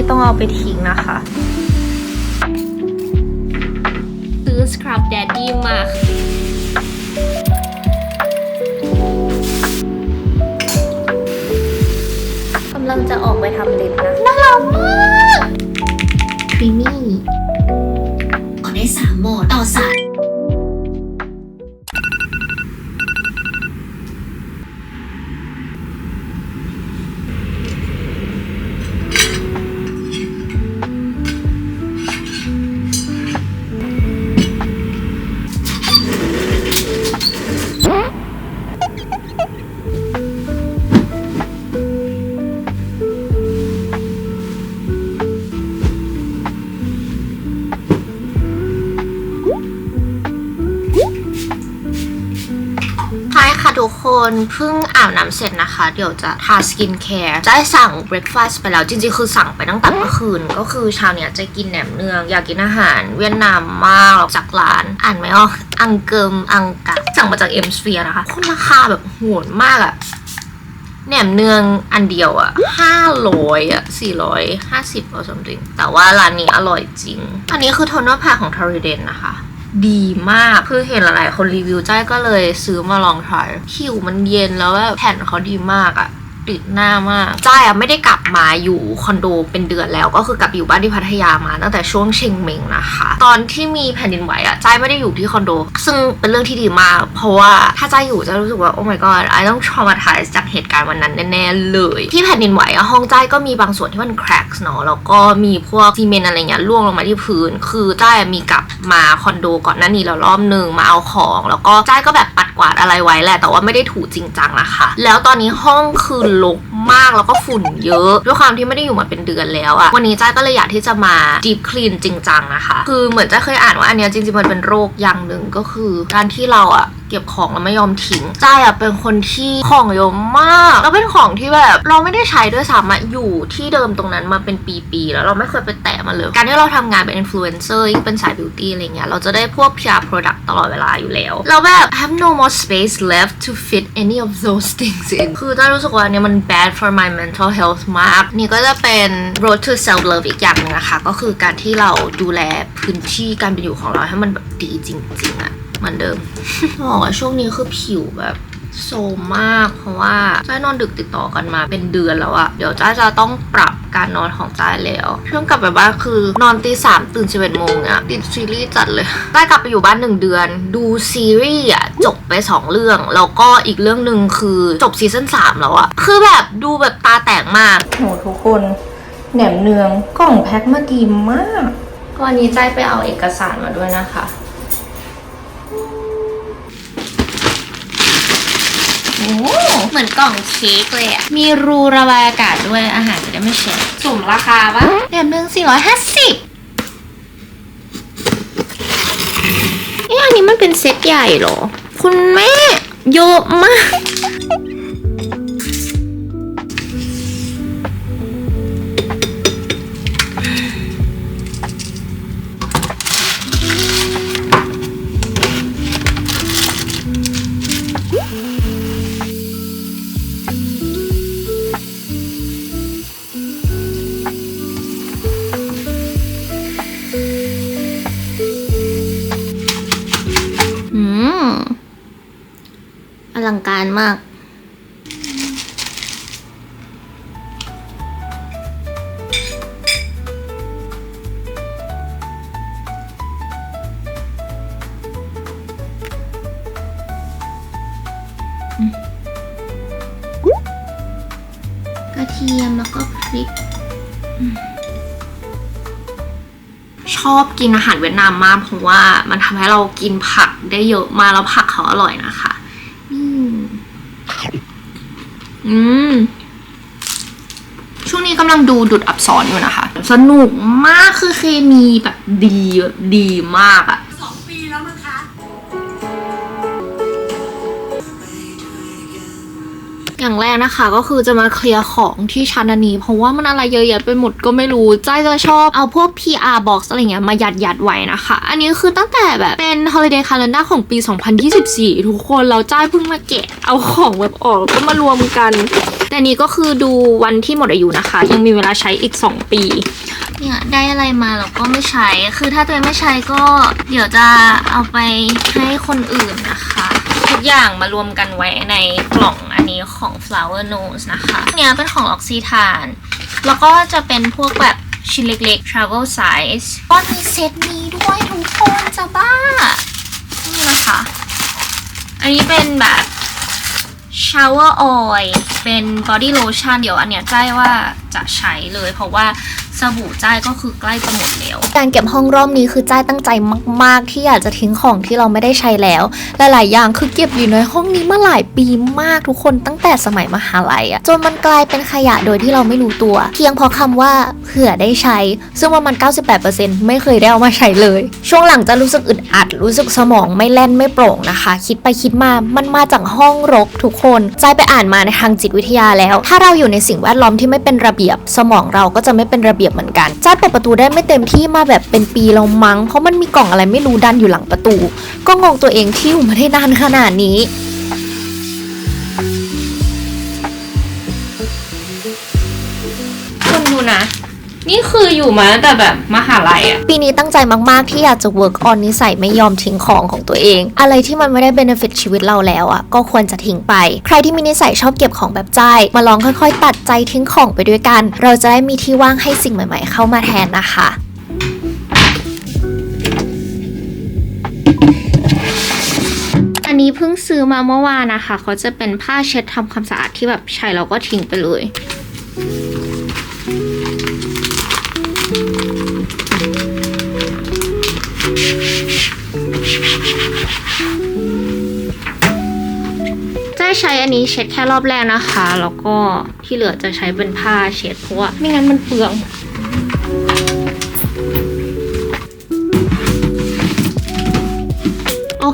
ที่ต้องเอาไปทิ้งนะคะ ซื้อสครับแดดดี้มากำลังจะออกไปทำเล็บนะน่ารักมากครีมมี่ต่อได้สามโหมดต่อสาย ค่ะทุกคนเพิ่งอาบน้ำเสร็จนะคะ เดี๋ยวจะทาสกินแคร์จะได้สั่งเบรคฟาสต์ไปแล้ว จริงๆ คือสั่งไปตั้งแต่เมื่อคืน ก็คือเช้าเนี้ยจะกินแหนมเนืองอยากกินอาหารเวียดนามมากจากร้านอ่านไม่ออกอังเกิมอังกะสั่งมาจากเอ็มสเฟียนะคะคุณราคาแบบโหดมากอะแหนมเนืองอันเดียวอะห้าร้อยอะสี่ร้อยห้าสิบหรือ something แต่ว่าร้านนี้อร่อยจริง อันนี้คือโทนเนอร์แพคของทอริเดนนะคะ ดีมาก คือเห็นหลายๆ คนรีวิวจ้ายก็เลยซื้อมาลองใช้ผิวมันเย็นแล้วแบบแผ่นเขาดีมากอะ ติดหน้ามากจ้ายอะไม่ได้กลับมาอยู่คอนโดเป็นเดือนแล้ว ก็คือกลับอยู่บ้านที่พัทยามาตั้งแต่ช่วงเชงเมงนะคะ ตอนที่มีแผ่นดินไหวอะจ้ายไม่ได้อยู่ที่คอนโด ซึ่งเป็นเรื่องที่ดีมาก เพราะว่าถ้าจ้ายอยู่จะรู้สึกว่าโอ้ my god ไอต้อง traumatize จากเหตุการณ์วันนั้นแน่ๆเลย ที่แผ่นดินไหวอะห้องจ้ายก็มีบางส่วนที่มัน cracks เนาะแล้วก็มีพวกซีเมนต์อะไรเงี้ยร่วงลงมาที่พื้น คือจ้ายมีกลับมาคอนโดก่อนหน้านี้แล้วรอบหนึ่งมาเอาของ แล้วก็จ้ายก็แบบปัดกวาดอะไรไว้แหละแต่ว่าไม่ได้ถูจริงจังนะคะแล้วตอนนี้ห้องคือรกมากแล้วก็ฝุ่นเยอะ ด้วยความที่ไม่ได้อยู่มาเป็นเดือนแล้วอะวันนี้จ้าก็เลยอยากที่จะมา deep clean จริงจังนะคะ คือเหมือนจ้าเคยอ่านว่าอันเนี้ยจริงๆมันเป็นโรคอย่างหนึ่งก็คือ การที่เราอะ เก็บของแล้วไม่ยอมทิ้งจ้ายอะเป็นคนที่ของเยอะมากแล้วเป็นของที่แบบ เราไม่ได้ใช้ด้วยซ้ำอะอยู่ที่เดิมตรงนั้นมาเป็นปีๆแล้วเราไม่เคยไปแตะมันเลย การที่เราทำงานเป็น influencer ยิ่งเป็นสาย beauty อะไรเงี้ยเราจะได้พวก PR product ตลอดเวลาอยู่แล้วเราแบบ have no more space left to fit any of those things in คือจ้ารู้สึกว่าเนี้ยมัน bad for my mental health มาก นี่ก็จะเป็น road to self love อีกอย่างนึงนะคะ ก็คือการที่เราดูแลพื้นที่การเป็นอยู่ของเราให้มันแบบดีจริงๆอะ เหมือนเดิมบอกว่าช่วงนี้คือผิวแบบโซมมากเพราะว่าจ้ายนอนดึกติดต่อกันมาเป็นเดือนแล้วอะเดี๋ยวจ้ายจะต้องปรับการนอนของจ้ายแล้วช่วงกลับไปบ้านคือนอนตีสามตื่นสิบเอ็ดโมงอะติดซีรีส์จัดเลยจ้ายกลับไปอยู่บ้านหนึ่งเดือน ดูซีรีส์อะจบไปสองเรื่องแล้วก็อีกเรื่องหนึ่งคือจบซีซั่นสามแล้วอะคือแบบดูแบบตาแตกมากโหทุกคนแหนมเนืองกล่องแพ็คมาดีมากก็อันนี้จ้ายไปเอาเอกสารมาด้วยนะคะ มือนกล่องเค้กเลยอะมีรูระบายอากาศด้วยอาหารจะได้ไม่แฉะสุ่มราคาปะแหนมเนือง450เอ๊ะอันนี้มันเป็นเซตใหญ่เหรอ คุณแม่ เยอะมาก มาก กระเทียมแล้วก็พริกชอบกินอาหารเวียดนามมากเพราะว่ามันทำให้เรากินผักได้เยอะมากแล้วผักเขาอร่อยนะคะอืม อืม ช่วงนี้กำลังดูดุดอับสอนอยู่นะคะ สนุกมากคือเคมีแบบดีดีมากอะ อย่างแรกนะคะ ก็คือจะมาเคลียร์ของที่ชั้นอันนี้ เพราะว่ามันอะไรเยอะแยะไปหมดก็ไม่รู้จ้ายจะชอบเอาพวก PR box อะไรเงี้ยมายัดยัดไว้นะคะ อันนี้คือตั้งแต่แบบเป็น holiday calendar ของปี 2024 ทุกคนเราจ้ายเพิ่งมาแกะเอาของแบบออกก็มารวมกัน แต่นี้ก็คือดูวันที่หมดอายุนะคะ ยังมีเวลาใช้อีก 2 ปีเนี่ยได้อะไรมาเราก็ไม่ใช้ คือถ้าตัวเองไม่ใช้ก็เดี๋ยวจะเอาไปให้คนอื่นนะคะ ทุกอย่างมารวมกันไว้ในกล่อง นี้ของ flower nose นะคะเนี่ยเป็นของ L'Occitane แล้วก็จะเป็นพวกแบบชิ้นเล็กๆ travel size ก็มีเซตนี้ด้วยทุกคนจะบ้า นี่นะคะ อันนี้เป็นแบบ shower oil เป็น body lotion เดี๋ยวอันเนี้ยใจายว่าจะใช้เลยเพราะว่า สบู่ใจายก็คือใกล้จะหมดแล้ว การเก็บห้องรอบนี้คือจ้ายตั้งใจมาก ๆ ที่อยากจะทิ้งของที่เราไม่ได้ใช้แล้ว หลาย ๆ อย่างคือเก็บอยู่ในห้องนี้มาหลายปีมากทุกคนตั้งแต่สมัยมหาลัยอะจนมันกลายเป็นขยะโดยที่เราไม่รู้ตัว เพียงเพราะคำว่าเผื่อได้ใช้ ซึ่งประมาณ 98%ไม่เคยได้เอามาใช้เลย ช่วงหลังจะรู้สึกอึดอัด รู้สึกสมองไม่แล่นไม่โปร่งนะคะ คิดไปคิดมา มันมาจากห้องรกทุกคนใจายไปอ่านมาในทางจิตวิทยาแล้ว ถ้าเราอยู่ในสิ่งแวดล้อมที่ไม่เป็นระเบียบ สมองเราก็จะไม่เป็นระเบียบเหมือนกันจ้าเปิดประตูได้ไม่เต็มที่มาแบบเป็นปีเรามั้ง เพราะมันมีกล่องอะไรไม่รู้ดันอยู่หลังประตู ก็งงตัวเองที่อยู่มาได้นานขนาดนี้คุณดูนะ นี่คืออยู่มาตั้งแต่แบบมหาลัยอะปีนี้ตั้งใจมาก ๆ ที่อยากจะ work on นิสัยไม่ยอมทิ้งของของตัวเอง อะไรที่มันไม่ได้ benefit ชีวิตเราแล้วอะก็ควรจะทิ้งไป ใครที่มีนิสัยชอบเก็บของแบบใจายมาลองค่อย ๆ ตัดใจทิ้งของไปด้วยกัน เราจะได้มีที่ว่างให้สิ่งใหม่ ๆ เข้ามาแทนนะคะอันนี้เพิ่งซื้อมาเมื่อวานนะคะ เขาจะเป็นผ้าเช็ดทำความสะอาดที่แบบใช้แล้วก็ทิ้งไปเลย จะใช้อันนี้เช็ดแค่รอบแรกนะคะ แล้วก็ที่เหลือจะใช้เป็นผ้าเช็ดเพราะว่าไม่งั้นมันเปลือง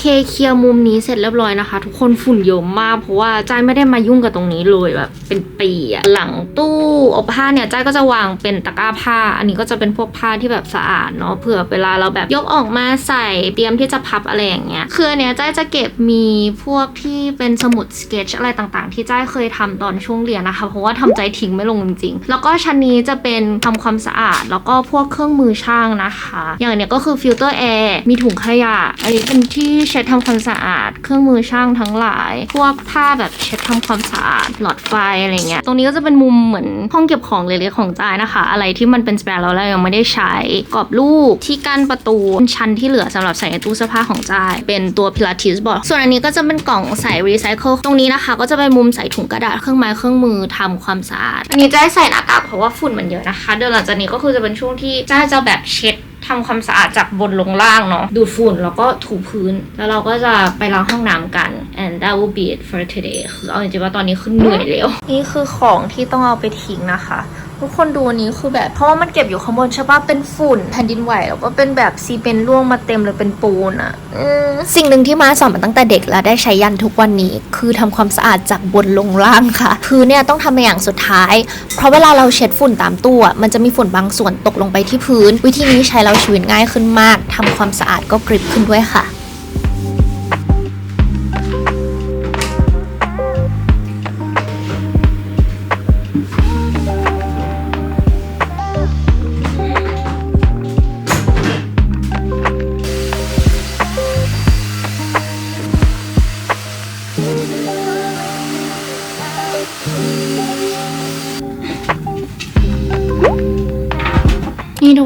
เคเคลียร์มุมนี้เสร็จเรียบร้อยนะคะ ทุกคนฝุ่นเยอะมาก เพราะว่าจ้ายไม่ได้มายุ่งกับตรงนี้เลยแบบเป็นปีอะหลังตู้อบผ้าเนี่ยจ้ายก็จะวางเป็นตะกร้าผ้า อันนี้ก็จะเป็นพวกผ้าที่แบบสะอาดเนาะเผื่อเวลาเราแบบยกออกมาใส่เตรียมที่จะพับอะไรอย่างเงี้ยคืออันเนี้ยจ้ายจะเก็บมีพวกที่เป็นสมุดสเก็ตชอะไรต่างๆ ที่จ้ายเคยทำตอนช่วงเรียนนะคะ เพราะว่าทำใจทิ้งไม่ลงจริงๆแล้วก็ชั้นนี้จะเป็นทำความสะอาด แล้วก็พวกเครื่องมือช่างนะคะ อย่างเนี้ยก็คือฟิลเตอร์แอร์มีถุงขยะอันนี้เป็นที่เช็ดทำความสะอาด เครื่องมือช่างทั้งหลาย พวกผ้าแบบเช็ดทำความสะอาด หลอดไฟอะไรเงี้ย ตรงนี้ก็จะเป็นมุมเหมือนห้องเก็บของเล็กๆของจายนะคะ อะไรที่มันเป็นสเปรแล้วเรายังไม่ได้ใช้กรอบรูปที่กั้นประตูชั้นที่เหลือสำหรับใส่ในตู้เสื้อผ้าของจายเป็นตัวพิลาทิสบอร์ดส่วนอันนี้ก็จะเป็นกล่องใส่รีไซเคิลตรงนี้นะคะ ก็จะเป็นมุมใส่ถุงกระดาษเครื่องไม้เครื่องมือทำความสะอาดอันนี้จ้ายใส่หน้ากากเพราะว่าฝุ่นมันเยอะนะคะเดี๋ยวหลังจากนี้ก็คือจะเป็นช่วงที่จ้ายจะแบบเช็ด ทำความสะอาดจากบนลงล่างเนาะดูดฝุ่นแล้วก็ถูพื้น แล้วเราก็จะไปล้างห้องน้ำกัน and that will be it for today คือเอาจริงๆว่าตอนนี้คือเหนื่อยแล้ว นี่คือของที่ต้องเอาไปทิ้งนะคะ ทุกคนดูอันนี้คือแบบ เพราะว่ามันเก็บอยู่ข้างบนใช่ปะเป็นฝุ่นแผ่นดินไหวแล้วก็เป็นแบบซีเป็นร่วงมาเต็มเลยเป็นปูนอะ่ะอืมสิ่งหนึ่งที่มาสอนมาตั้งแต่เด็กและได้ใช้ยันทุกวันนี้ คือทำความสะอาดจากบนลงล่างค่ะพื้นเนี่ยต้องทำในอย่างสุดท้าย เพราะเวลาเราเช็ดฝุ่นตามตู้อะมันจะมีฝุ่นบางส่วนตกลงไปที่พื้น วิธีนี้ใช้แล้วชีวิตง่ายขึ้นมากทำความสะอาดก็กริบขึ้นด้วยค่ะ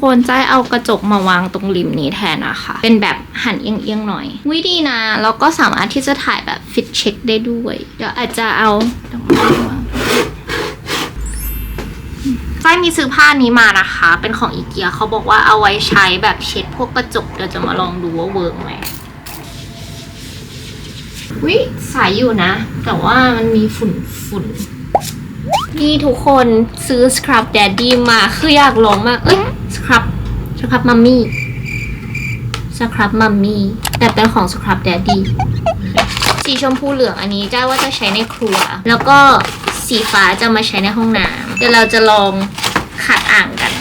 คนจ้ายเอากระจกมาวางตรงริมนี้แทนนะคะ เป็นแบบหันเอียงๆหน่อย วิดีนะ แล้วก็สามารถที่จะถ่ายแบบฟิตเช็คได้ด้วย เดี๋ยวอาจจะเอาดอกไม้วางจ้ายมีซื้อผ้านี้มานะคะ เป็นของอีเกียเขาบอกว่าเอาไว้ใช้แบบเช็ดพวกกระจก เดี๋ยวจะมาลองดูว่าเวิร์กไหมวิสายอยู่นะ แต่ว่ามันมีฝุ่นฝุ่นนี่ทุกคนซื้อสครับแดดดีมาคืออยากลองมาก เอ้ย ครับสครับมัมมี่สครับมัมมี่แต่เป็นของสครับแดดดี้สีชมพูเหลืองอันนี้จ้าว่าจะใช้ในครัว แล้วก็สีฟ้าจะมาใช้ในห้องน้ำเดี๋ยวเราจะลองขัดอ่างกัน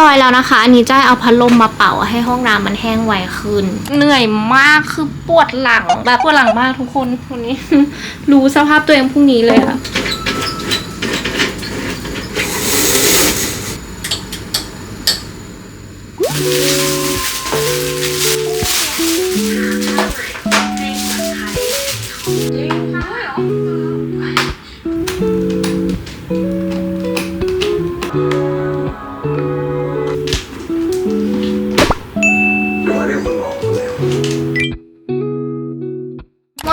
ร้อยแล้วนะคะ อันนี้จ้าเอาพัดลมมาเป่าให้ห้องน้ำมันแห้งไวขึ้น เหนื่อยมากคือปวดหลังแบบปวดหลังมากทุกคนวันนี้ รู้สภาพตัวเองพรุ่งนี้เลยค่ะ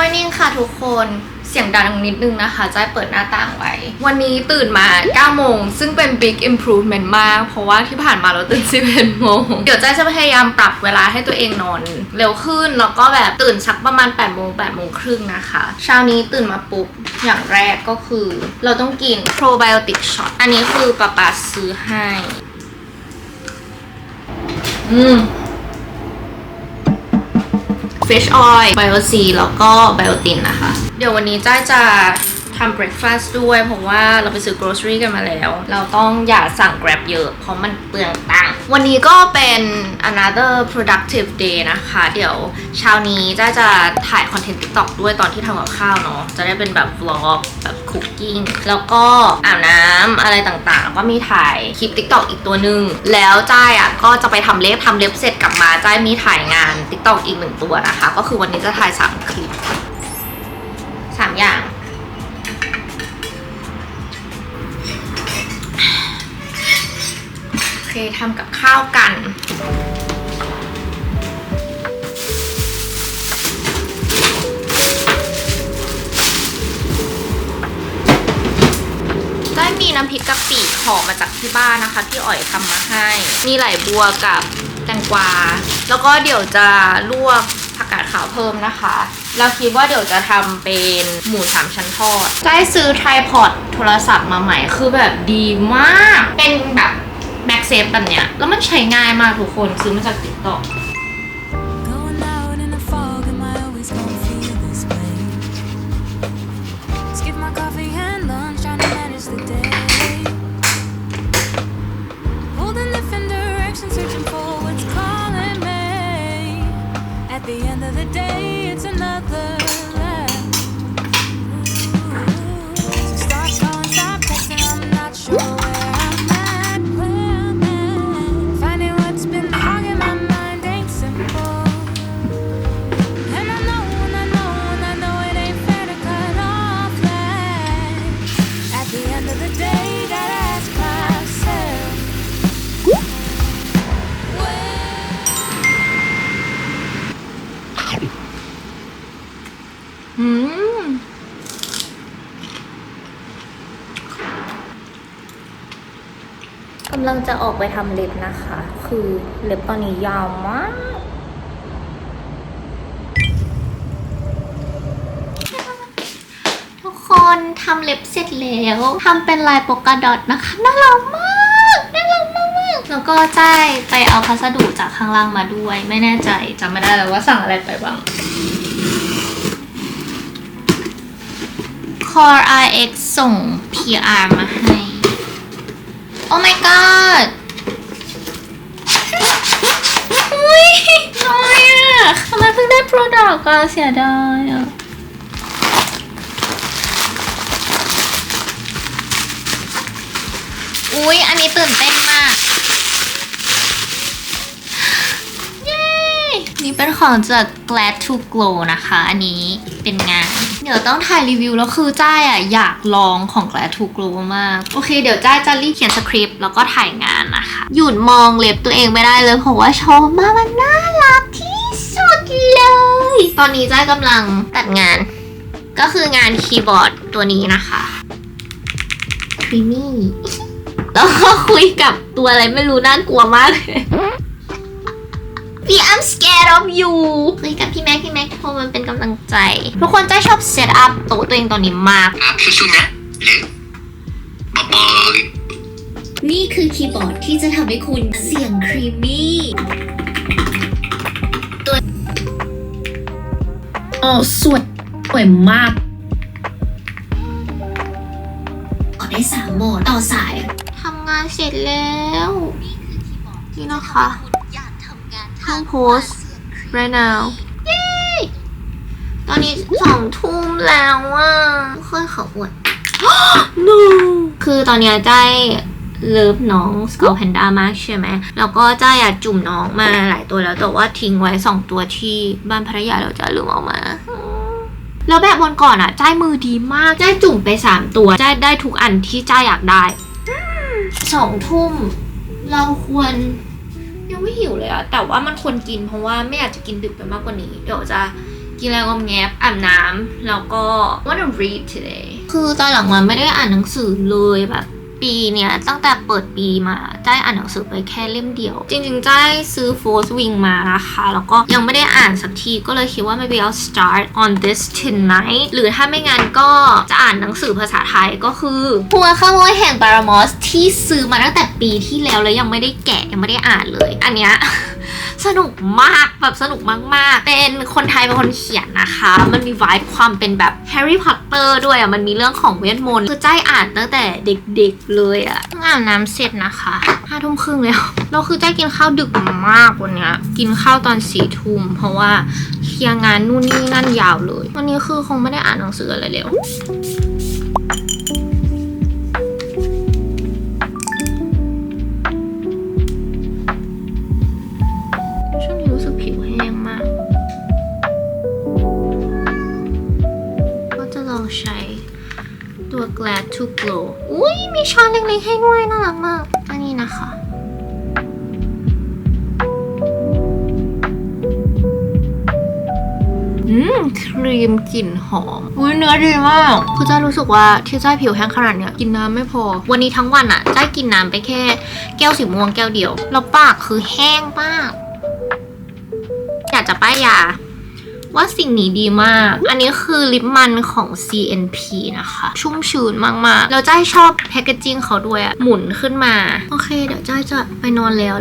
Morning ค่ะทุกคนเสียงดังนิดนึงนะคะจ้ายเปิดหน้าต่างไว้ วันนี้ตื่นมา 9 โมง ซึ่งเป็น big improvement มาก เพราะว่าที่ผ่านมาเราตื่น 11 โมง เดี๋ยวจ้ายจะพยายามปรับเวลาให้ตัวเองนอนเร็วขึ้น แล้วก็แบบตื่นสักประมาณ 8 โมง 8 โมงครึ่งนะคะ เช้านี้ตื่นมาปุ๊บ อย่างแรกก็คือ เราต้องกิน probiotic shot อันนี้คือป๊าป๊าซื้อให้ อืม Fish Oil Bio C แล้วก็ Biotin นะคะ เดี๋ยววันนี้จ้าจะ ทำ breakfast ด้วย เพราะว่าเราไปซื้อ grocery กันมาแล้ว เราต้องอย่าสั่ง grab เยอะ เพราะมันเปลืองตังค์วันนี้ก็เป็น another productive day นะคะ เดี๋ยวเช้านี้จ้าจะถ่ายคอนเทนต์ TikTok ด้วยตอนที่ทำกับข้าวเนาะจะได้เป็นแบบ vlog แบบ cooking แล้วก็อาบน้ำอะไรต่างๆแล้วก็มีถ่ายคลิป TikTok อีกตัวหนึ่งแล้วจ้ายอะก็จะไปทำเล็บทำเล็บเสร็จกลับมาจ้ายมีถ่ายงาน TikTok อีกหนึ่งตัวนะคะ ก็คือวันนี้จะถ่าย3คลิป3อย่าง โอเคทำกับข้าวกันได้มีน้ำพริกกะปิห่อมาจากที่บ้านนะคะ ที่อ๋อยทำมาให้ มีไหลบัวกับแตงกวา แล้วก็เดี๋ยวจะลวกผักกาดขาวเพิ่มนะคะ เราคิดว่าเดี๋ยวจะทำเป็นหมูสามชั้นทอดได้ซื้อไทรพอดโทรศัพท์มาใหม่คือแบบดีมาก เป็นแบบแบ็กเซฟแบบเนี้ย แล้วมันใช้ง่ายมากทุกคนซื้อมาจากติ๊กต็อก Going out in the fog, am I always gonna feel this way? Skip my coffee and lunch, trying to manage the day. Holding different directions, searching for what's calling me. At the end of the day, ออกไปทำเล็บนะคะ คือเล็บตอนนี้ยาวมากทุกคนทำเล็บเสร็จแล้วทำเป็นลายโปกกาดอทนะคะน่ารักมากน่ารักมากแล้วก็ใจไปเอาพัสดุจากข้างล่างมาด้วย ไม่แน่ใจจำไม่ได้แล้วว่าสั่งอะไรไปบ้าง Core RX ส่ง PR มาให้ Oh my god อุ้ ยน้อยอะทำไมเพิ่งได้ product ก็เสียดายอะอุ้ยอันนี้ตื่นเต้นมาก ของจาก Glad to Glow นะคะ อันนี้เป็นงาน เดี๋ยวต้องถ่ายรีวิวแล้วคือจ้ายอะอยากลองของ Glad to Glow มาก โอเค เดี๋ยวจ้ายจะรีบเขียนสคริปต์แล้วก็ถ่ายงานนะคะ หยุดมองเล็บตัวเองไม่ได้เลยเพราะว่าชอบมากมันน่ารักที่สุดเลย ตอนนี้จ้ายกำลังตัดงาน ก็คืองานคีย์บอร์ดตัวนี้นะคะครีมี่แล้วก็คุยกับตัวอะไรไม่รู้น่ากลัวมากเลย พี่ I'm scared of you คุยกับพี่แม็กพี่แม็กโทรมันเป็นกำลังใจ ทุกคนจะชอบเซตอัพโต๊ะตัวเองตอนนี้มาก ครับสู้ๆนะเล็กบ๊ายบายนี่คือคีย์บอร์ดที่จะทำให้คุณเสียงครีมมี่อ๋อสวยสวยมากกดได้สามโหมดต่อสายทำงานเสร็จแล้ว นี่นะคะ อยากทำงานเพิ่งโพสต์ right now เย้ตอนนี้สองทุ่มแล้วอะเคยขออวด no คือตอนเนี้ยใจายเลิฟน้องสกอ l แพนด้ามากใช่ไหม แล้วก็ใจายอยากจุ่มน้องมาหลายตัวแล้วแต่ว่าทิ้งไว้สองตัวที่บ้านภรรยาเราจะลืมเอามา แล้วแบบวันก่อนอะจ้ายมือดีมากจ้ายจุ่มไปสามตัวจ้ายได้ทุกอันที่จ้ายอยากได้สองทุ่ม เราควร ยังไม่หิวเลยอะแต่ว่ามันควรกินเพราะว่าไม่อยากจะกินดึกไปมากกว่านี้ เดี๋ยวจะกินอะไรงอมแงบอาบน้ำแล้วก็ wanna read today คือตอนหลังมาไม่ได้อ่านหนังสือเลยแบบ ปีเนี่ยตั้งแต่เปิดปีมาจ้อ่านหนังสือไปแค่เล่มเดียว จริงๆจ้ซื้อ Force Wing มานะคะแล้วก็ยังไม่ได้อ่านสักทีก็เลยคิดว่า maybe I'll start on this tonight หรือถ้าไม่งั้นก็จะอ่านหนังสือภาษาไทยก็คือหัวขโมยแห่งบารามอสที่ซื้อมาตั้งแต่ปีที่แล้วแล้วยังไม่ได้แกะยังไม่ได้อ่านเลย อันเนี้ย สนุกมากแบบสนุกมาก ๆ เป็นคนไทยเป็นคนเขียนนะคะ มันมี vibe ความเป็นแบบแฮร์รี่พอตเตอร์ด้วยอะ มันมีเรื่องของเวทมนต์คือใจอ่านตั้งแต่เด็กๆเลยอะเพิ่งอาบน้ำเสร็จนะคะห้าทุ่มครึ่งแล้วเราคือใจกินข้าวดึกมากวันเนี้ย กินข้าวตอนสี่ทุ่มเพราะว่าเคลียร์งานนู่นนี่นั่นยาวเลย วันนี้คือคงไม่ได้อ่านหนังสืออะไรแล้ว ตัว Glad to Glow อุ้ยมีช้อนเล็กๆให้ด้วยน่ารักมาก อันนี้นะคะอืมครีมกลิ่นหอมอุ้ยเนื้อดีมากคือจ้ารู้สึกว่าที่จ้าผิวแห้งขนาดเนี้ยกินน้ำไม่พอ วันนี้ทั้งวันอะจ้ากินน้ำไปแค่ แก้วสีม่วงแก้วเดียว แล้วปากคือแห้งมาก อยากจะป้ายยา ว่าสิ่งนี้ดีมาก อันนี้คือลิปมันของ CNP นะคะ ชุ่มชื้นมากๆแล้วจ้าชอบแพคเกจจิ้งเขาด้วยอะหมุนขึ้นมา โอเค เดี๋ยวจ้าจะไปนอนแล้ว